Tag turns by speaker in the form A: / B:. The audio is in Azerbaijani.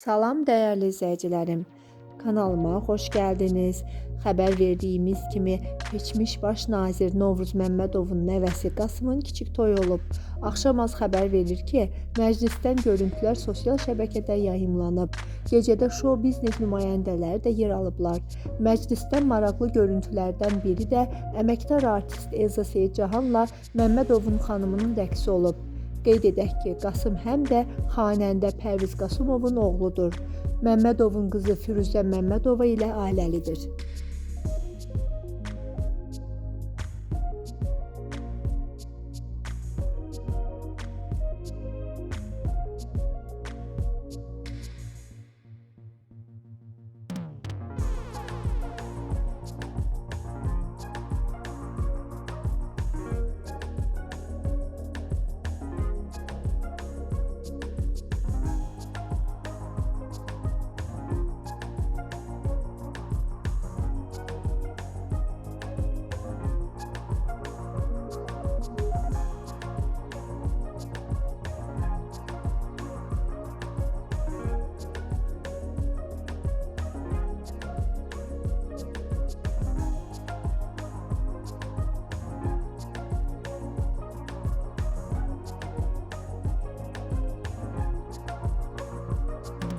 A: Salam dəyərli izləyicilərim. Kanalıma xoş gəldiniz. Xəbər verdiyimiz kimi keçmiş baş nazir Novruz Məmmədovun nəvəsi Qasımın kiçik toyu olub. Axşamaz xəbər verir ki, məclisdən görüntülər sosial şəbəkədə yayımlanıb. Gecədə show biznes nümayəndələri də yer alıblar. Məclisdən maraqlı görüntülərdən biri də əməkdar artist Elza Seyidcahanla Məmmədovun xanımının rəqsi olub. Qeyd edək ki, Qasım həm də xanəndə Pərviz Qasımovun oğludur. Məmmədovun qızı Firuzə Məmmədova ilə ailəlidir.